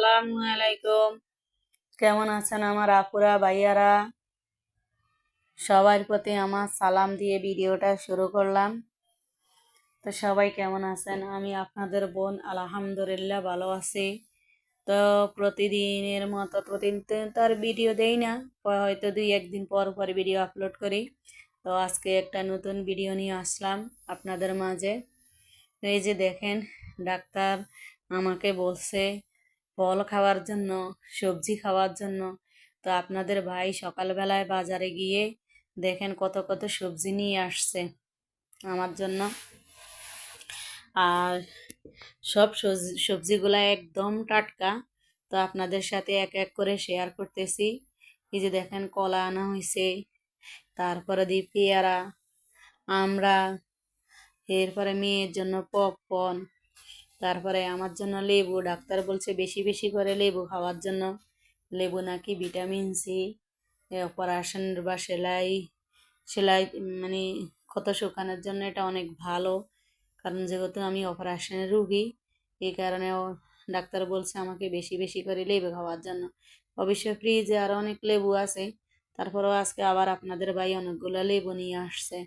আসসালামু আলাইকুম কেমন আছেন আমার আপুরা, ভাইয়ারা? সবার প্রতি আমার সালাম দিয়ে ভিডিওটা শুরু করলাম। তো সবাই কেমন আছেন? আমি আপনাদের বোন, আলহামদুলিল্লাহ ভালো আছি। তো প্রতিদিনের মতো, প্রতিদিন তো আর ভিডিও দেই না। হয়তো দুই একদিন পর পর ভিডিও আপলোড করি। তো আজকে একটা নতুন ভিডিও নিয়ে আসলাম আপনাদের মাঝে। এই যে দেখেন, ডাক্তার আমাকে বলছে ফল খাওয়ার জন্য, সবজি খাওয়ার জন্য। তো আপনাদের ভাই সকালবেলায় বাজারে গিয়ে দেখেন কত কত সবজি নিয়ে আসছে আমার জন্য। আর সব সবজিগুলা একদম টাটকা। তো আপনাদের সাথে এক এক করে শেয়ার করতেছি। এই যে দেখেন কলা আনা হয়েছে তারপরে দিই পেয়ারা আমরা এরপরে মেয়ের জন্য পপকর্ন তারপরে আমার জন্য লেবু, ডাক্তার বলছে বেশি বেশি করে লেবু খাওয়ার জন্য। লেবু নাকি ভিটামিন সি অপারেশন বা সেলাই সেলাই মানে ক্ষত শুকানোর জন্য এটা অনেক ভালো। কারণ যেহেতু আমি অপারেশনের রুগী, এই কারণেও ডাক্তার বলছে আমাকে বেশি বেশি করে লেবু খাওয়ার জন্য। অবশ্য ফ্রিজে আরও অনেক লেবু আছে। তারপরেও আজকে আবার আপনাদের ভাই অনেকগুলো লেবু নিয়ে আসছে।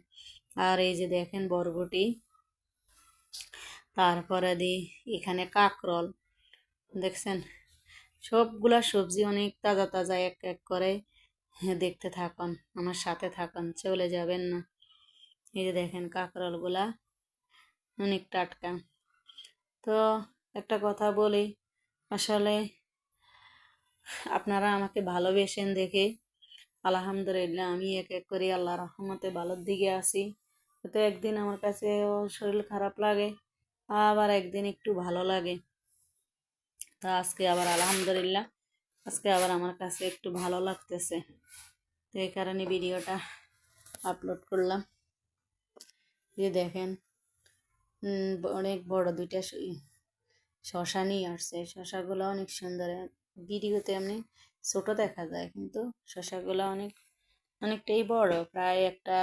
আর এই যে দেখেন বরবটি। তারপরে দিই এখানে কাকরল। দেখছেন? সবগুলা সবজি অনেক তাজা তাজা এক এক করে দেখতে থাকুন, আমার সাথে থাকুন, চলে যাবেন না। এই যে দেখেন কাকরলগুলা অনেক টাটকা তো একটা কথা বলি, আসলে আপনারা আমাকে ভালোবেসেন দেখে, আলহামদুলিল্লাহ আমি এক এক করে আল্লাহ রহমতে ভালোর দিকে আসি তো একদিন আমার কাছে শরীর খারাপ লাগে আবার একদিন একটু ভালো লাগে। তা আজকে আবার আলহামদুলিল্লাহ, আজকে আবার আমার কাছে একটু ভালো লাগতেছে। তো এই কারণে ভিডিওটা আপলোড করলাম। যে দেখেন অনেক বড় দুইটা শশা নিয়ে আসছে। শশাগুলো অনেক সুন্দর। ভিডিওতে এমনি ছোট দেখা যায়, কিন্তু শশাগুলো অনেক, অনেকটাই বড়। প্রায় একটা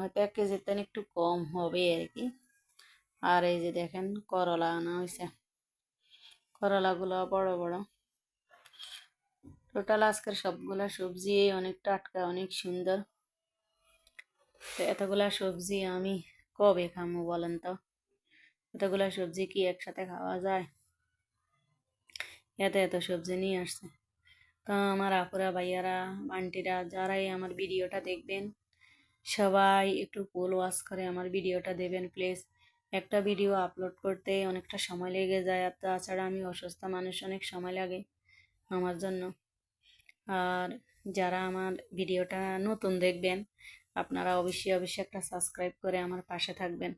হয়তো এক কেজির তেন একটু কম হবে আর কি। আর এই যে দেখেন করলা আনা হয়েছে করলাগুলো বড় বড়। টোটাল আজকের সবগুলা সবজি অনেক টাটকা, অনেক সুন্দর। তো এতগুলা সবজি আমি কবে খামো বলেন তো? এতগুলা সবজি কি একসাথে খাওয়া যায়? এত এত সবজি নিয়ে আসছে। তো আমার আপুরা, ভাইয়ারা, আন্টিরা যারাই আমার ভিডিওটা দেখবেন, সবাই একটু পোল ওয়াশ করে আমার ভিডিওটা দেবেন প্লিজ একটা ভিডিও আপলোড করতে অনেকটা সময় লেগে যায় আর তাছাড়া আমি অসুস্থ মানুষ অনেক সময় লাগে আমার জন্য। আর যারা আমার ভিডিওটা নতুন দেখবেন আপনারা অবশ্যই অবশ্যই একটা সাবস্ক্রাইব করে আমার পাশে থাকবেন।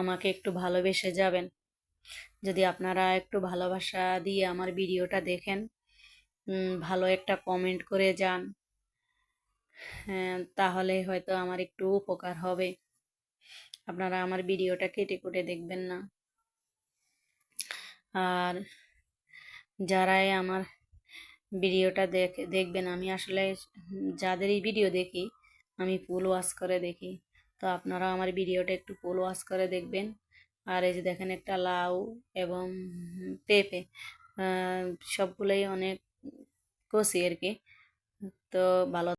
আমাকে একটু ভালোবেসে যাবেন। যদি আপনারা একটু ভালোবাসা দিয়ে আমার ভিডিওটা দেখেন ভালো একটা কমেন্ট করে যান হ্যাঁ, তাহলে হয়তো আমার একটু উপকার হবে। আপনারা আমার ভিডিওটা কেটে কুটে দেখবেন না। আর যারাই আমার ভিডিওটা দেখে, দেখবেন, আমি আসলে যাদেরই ভিডিও দেখি, আমি ফুল ওয়াশ করে দেখি। তো আপনারা আমার ভিডিওটা একটু ফুল ওয়াশ করে দেখবেন। আর এই যে দেখেন একটা লাউ এবং পেঁপে সবগুলোই অনেক কষি আর কি। তো ভালো